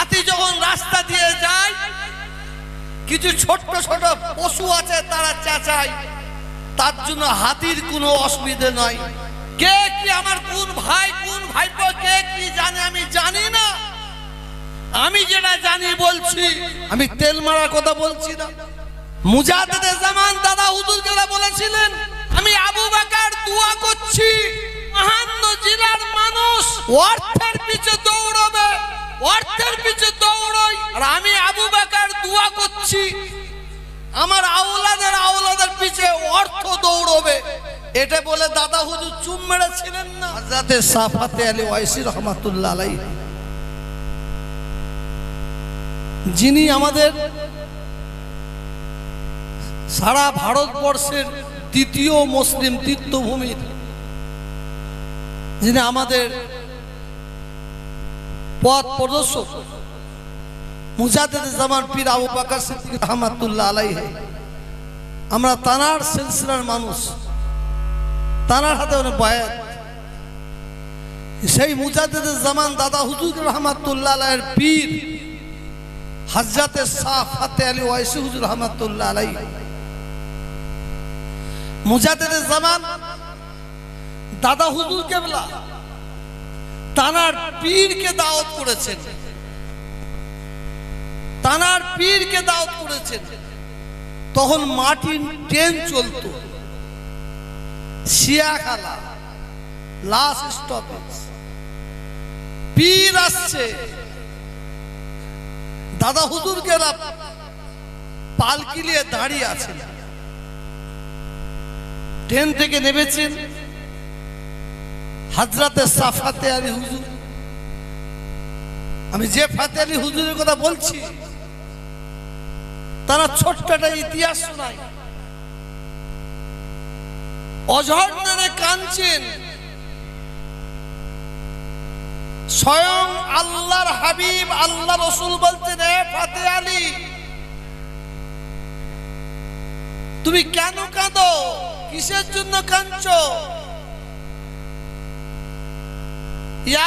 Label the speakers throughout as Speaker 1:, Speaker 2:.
Speaker 1: হাতি যখন রাস্তা দিয়ে যায়, কিছু ছোট্ট ছোট পশু আছে তারা চেঁচায়। তার জন্য হাতির কোনো অসুবিধে নয়। কে কি আমার কোন ভাই, কোন ভাইপো, কে কি জানে আমি জানি না। আমি যেটা জানি বলছি, আমি তেল মারার কথা বলছি না। মুজাহিদের জামান দাদা হুজুর যারা বলেছিলেন, আমি আবু বাকার দোয়া করছি মহান্ন জেলার মানুষ অর্থের পিছে দৌড়বে। অর্থের পিছে দৌড়ই। আর আমি আবু বাকার দোয়া করছি, আমার আওলাদের আওলাদের পিছে অর্থ দৌড়বে। এটা বলে দাদা হুজুর চুম মেরেছিলেন না? হাজরাতে সাফাতে আলী ওয়াইসি রহমাতুল্লাহ আলাই যিনি আমাদের সারা ভারতবর্ষের দ্বিতীয় মুসলিম তীর্থভূমির, যিনি আমাদের পথ প্রদর্শক। মুজাহিদ জামান পীর আবু সিদ্দিক রহমাতুল্লাহ আমরা তানার সিলসিলার মানুষ। তানার হাতে অনেক বয়াত। সেই মুজাহিদ জামান দাদা হুজুর রহমাতুল্লাহ আলাইয়ের পীর হজরতে শাহ ফাতে আলী ওয়াইসি হুজুর রহমাতুল্লাহ আলাই মুজাহিদ জামান দাদা হুজুর কেবলা তানার পীরকে দাওয়াত করেছেন। তানার পীরকে দাওয়াত করেছেন। তখন মাটির ট্রেন চলত। শিয়াখালা লাস্ট স্টপেজ পীর আসছে। দাদা হুজুরকে পালকি নিয়ে দাঁড়িয়ে আছেন। ট্রেন থেকে নেমেছেন। হাজরাতে সাফাতে আলী হুজুর। আমি যে ফাতে আলী হুজুরের কথা বলছি, তারা ছোট্ট একটা ইতিহাস শোনায়। অঝর্ণরে কাঁদছেন স্বয়ং আল্লাহর হাবিব, আল্লাহ রসুল বলছেন ফাতে আলী, তুমি কেন কাঁদো? কিসের জন্য কাঁদছো? ইয়া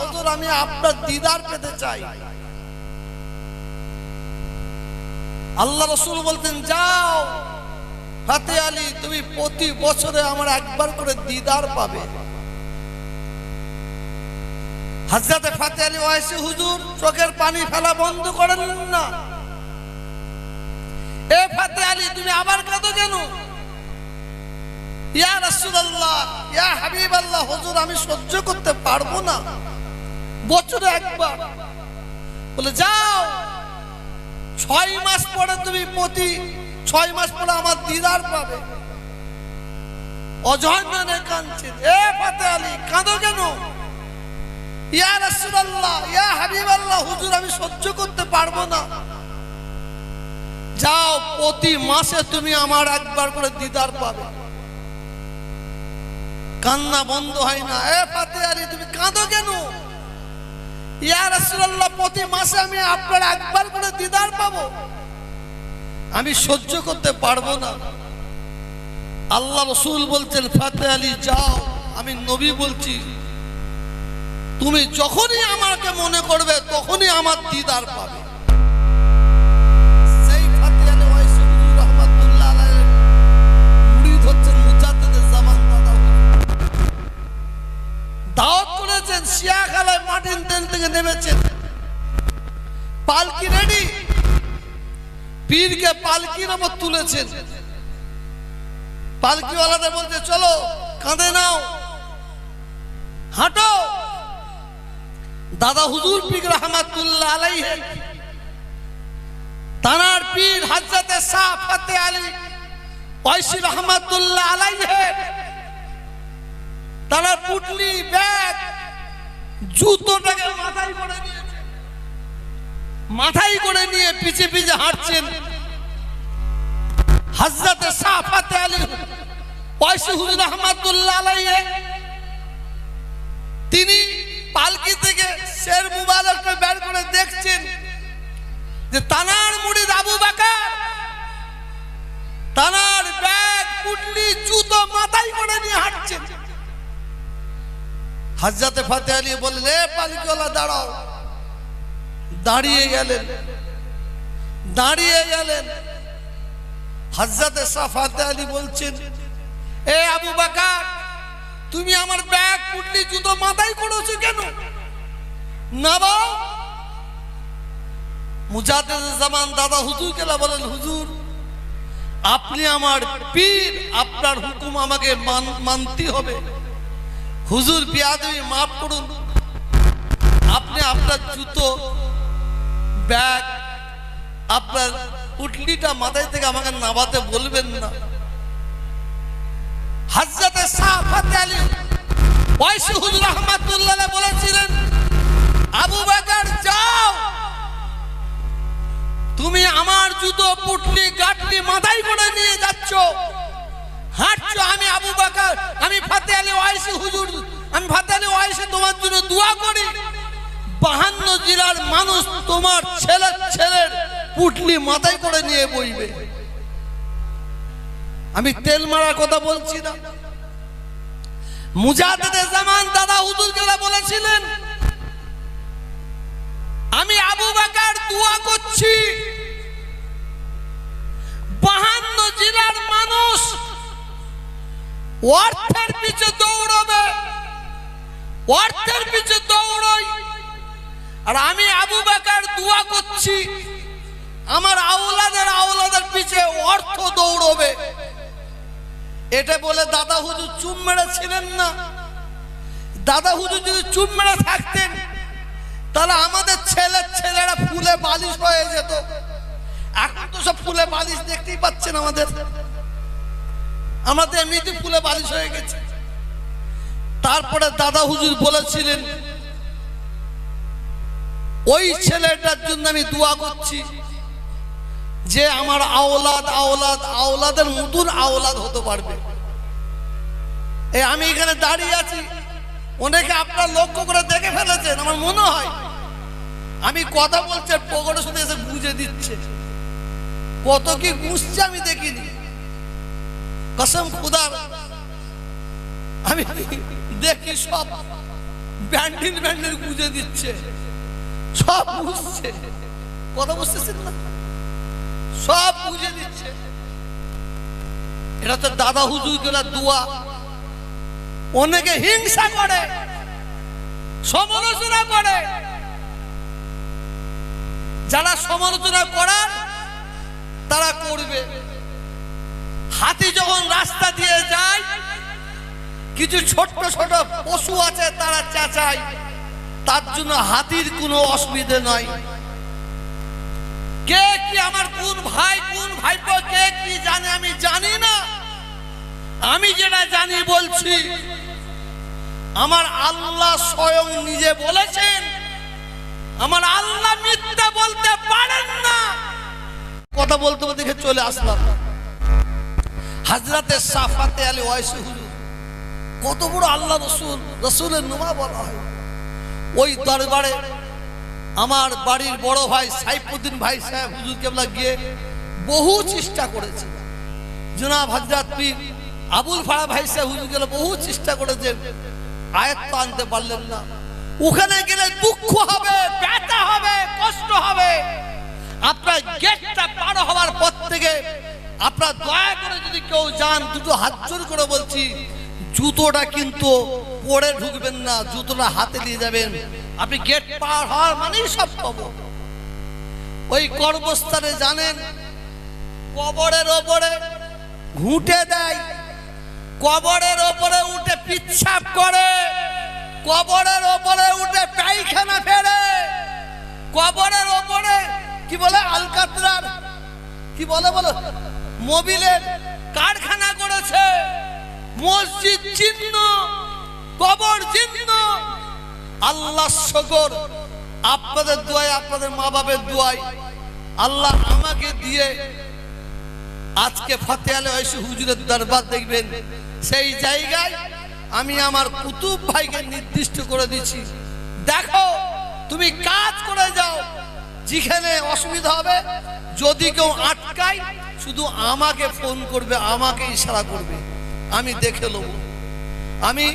Speaker 1: হুজুর, আমি আপনার দিদার পেতে চাই। আল্লাহ রসুল বলতেন, যাও, ফাতে আলী, তুমি প্রতি বছরে আমার একবার করে দিদার পাবে। হাজরাতে ফাতে ওয়াইসি, হুজুর, চোখের পানি ফেলা বন্ধ করেন না। এ ফাতে আলী, তুমি আবার কাঁদো কেন? ইয়া রাসূলুল্লাহ, ইয়া হাবিবাল্লাহ, হুজুর, আমি সহ্য করতে পারব না। বছরে একবার। বলে, যাও। ছয় মাস পরে তুমি প্রতি ছয় মাস পরে আমার দিদার পাবে। অজয়নে কাঁদছেন এ ফাতে আলী, কাঁদো কেন? ইয়া রাসূলুল্লাহ, ইয়া হাবিবাল্লাহ, হুজুর, আমি সহ্য করতে পারব না। যাও, প্রতি মাসে তুমি আমার একবার করে দিদার পাবে। কান্না বন্ধ হয় না। এ ফাতে আলী, তুমি কাঁদো কেন? ইয়া রাসূলুল্লাহ, প্রতি মাসে আমি আপনার একবার করে দিদার পাবো। আমি সহ্য করতে পারব না। আল্লাহ রসুল বলছেন, ফাতে আলী, যাও। আমি নবী বলছি, তুমি যখনই আমাকে মনে করবে, তখনই আমার দিদার পাবে। পীরকে পালকির ওপর তুলেছেন। পালকিওয়ালাদের বলছে, চলো কাঁধে নাও, হাঁটো। দাদা হুজুর পীর রহমাতুল্লাহ আলাইহি, তানার পীর হযরতে শাহ ফতে আলী ওয়াইসি রহমাতুল্লাহ আলাইহি তারা পুটলি, ব্যাগ, জুতোটাকে মাথায় করে নিয়েছে মাথায় করে নিয়ে পিছে পিছে হাঁটছেন। হজরতে সাফাতে আলী ওয়াইসি হুজুর আলাইহি, তিনি পালকি থেকে শের মুবারককে বের করে দেখছেন যে তানার মুড়ি আবু বাকার, তানার ব্যাগ পুটলি জুতো মাথায় করে নিয়ে হাঁটছেন। হাজরাতে ফাতে আলী বললেন পালকিওয়ালা, দাঁড়াও। দাঁড়িয়ে গেলেন। দাঁড়িয়ে গেলেন। হজরতে সাফাতে আলী বলছেন, এ আবু বাকার, তুমি আমার ব্যাগ, পুটলি, জুতো মাথায় করেছ কেন? না বাও। মুজাহিদ জামান দাদা হুজুর কেলা বলেন, হুজুর, আপনি আমার পীর, আপনার হুকুম আমাকে মান- মানতে হবে। হুজুর, বিয়াদবি, মাফ করুন। আপনি আপনার জুতো ব্যাগ। আপনার উটলিটা মাথায় থেকে আমাকে নামাতে বলবেন না। সাহাবাতে আলী হুজুর রহমাতুল্লাহ বলেছিলেন, আবু যাও। তুমি আমার জুতো, পুটলি, গাটলি মাথায় করে নিয়ে যাচ্ছ। হাঁটছো, আমি আবু বকর, আমি ফাতে আলী ওয়াইসি হুজুর, আমি ফাতে আলী ওয়াইসি তোমার জন্য দোয়া করি। বাহান্ন জেলার মানুষ তোমার ছেলের ছেলের পুটলি মাথায় করে নিয়ে বইবে। আমি তেল মারার কথা বলছি না। মুজাহিদের জামান দাদা হুজুর কেলা বলেছিলেন, আমি আবু বাকার দোয়া করছি, বাহান্ন জেলার মানুষ অর্থের পিছে দৌড়বে, অর্থের পিছে দৌড়ই আর আমি আবু বাকার দোয়া করছি, আমার আওলাদের আওলাদের পিছে অর্থ দৌড়বে। এটা বলে দাদা হুজুর চুপ মেরেছিলেন না? দাদা হুজুর যদি চুপ মেরে থাকতেন, তাহলে আমাদের ছেলের ছেলেরা ফুলে বালিশ হয়ে যেত। এখন তো সব ফুলে বালিশ দেখতেই পাচ্ছেন আমাদের। আমাদের এমনিতে ফুলে বালিশ হয়ে গেছে। তারপরে দাদা হুজুর বলেছিলেন ওই ছেলেটার জন্য আমি দোয়া করছি যে আমার আওলাদ আওলাদ, আওলাদের মতন আওলাদ হতে পারবে। আমি এখানে দাঁড়িয়ে আছি। অনেকে আপনার লক্ষ্য করে দেখে ফেলেছেন, আমার মনে হয়। আমি কথা বলছে পকড়ে শুনে এসে গুঁজে দিচ্ছে। কত কি গুঁজছে আমি দেখিনি। কসম খুদার, আমি দেখি সব ব্যান্ডিল ব্যান্ডিল গুঁজে দিচ্ছে। সব বুঝছে। কথা বুঝতেছেন না? সব বুঝে দিচ্ছে এটা তো দাদা হুজুর গেলা দোয়া। অনেকে হিংসা করে, সমালোচনা করে। যারা সমালোচনা করার, তারা করবে। হাতি যখন রাস্তা দিয়ে যায়, কিছু ছোট্ট ছোট পশু আছে, তারা চেঁচায়। তার জন্য হাতির কোনো অসুবিধে নয় কে কি আমার কোন ভাই, কোন ভাইপো, কে কি জানে আমি জানি না। আমি যেটা জানি বলছি, আমার আল্লাহ স্বয়ং নিজে বলেছেন, আমার আল্লাহ মিথ্যা বলতে পারেন না। কথা বলতে বলতে চলে আসলাম। হাজরাতে সাফাতে আলী ওয়াইসি কত বড় আল্লাহ রসুল, রসুলের নুমা বলা হয়। ওই দরবারে আমার বাড়ির বড় ভাই সাইফুদ্দিন ভাই সাহেব হুজুর কেবলা গিয়ে বহু চেষ্টা করেছে। জনাব হজরত পীর আবুল ফাড়া ভাই সাহেব হুজুর গেলে বহু চেষ্টা করেছে, আয়ত্ত আনতে পারলেন না। ওখানে গেলে দুঃখ হবে, ব্যথা হবে, কষ্ট হবে। আপনার গেটটা পার হওয়ার পর থেকে আপনার দয়া করে যদি কেউ যান, দুটো হাত জোর করে বলছি জুতোটা কিন্তু পরে ঢুকবেন না, জুতোটা হাতে নিয়ে যাবেন। আপনি গেট পার হওয়ার মানেই সব খবর ওই কর্মস্থানে জানেন, কবরের ওপরে ঘুঁটে দেয়, কবরের ওপরে উঠে পিচ্ছাপ করে, কবরের ওপরে উঠে পায়খানা ফেরে কবরের ওপরে কি বলে, আলকাতরার, কি বলে বলো, মোবিলের কারখানা করেছে। মসজিদ চিহ্ন, কবর চিহ্ন, আল্লাহ শকর। আপনাদের দোয়ায়, আপনাদের মা বাপের দোয়ায় আল্লাহ আমাকে দিয়ে আজকে ফাতে আলে এসে হুজুরের দরবার দেখবেন। সেই জায়গায় আমি আমার কুতুব ভাইকে নির্দিষ্ট করে দিচ্ছি। দেখো, তুমি কাজ করে যাও, যেখানে অসুবিধা হবে, যদি কেউ আটকায়, শুধু আমাকে ফোন করবে, আমাকে ইশারা করবে। আমি দেখে নেব। আমি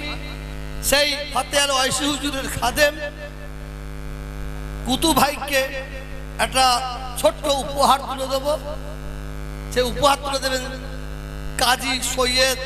Speaker 1: সেই ফাতে আল ওয়াইসি হুজুরের খাদেম কুতু ভাইকে একটা ছোট্ট উপহার তুলে দেব। সে উপহার তুলে দেবেন কাজী সৈয়দ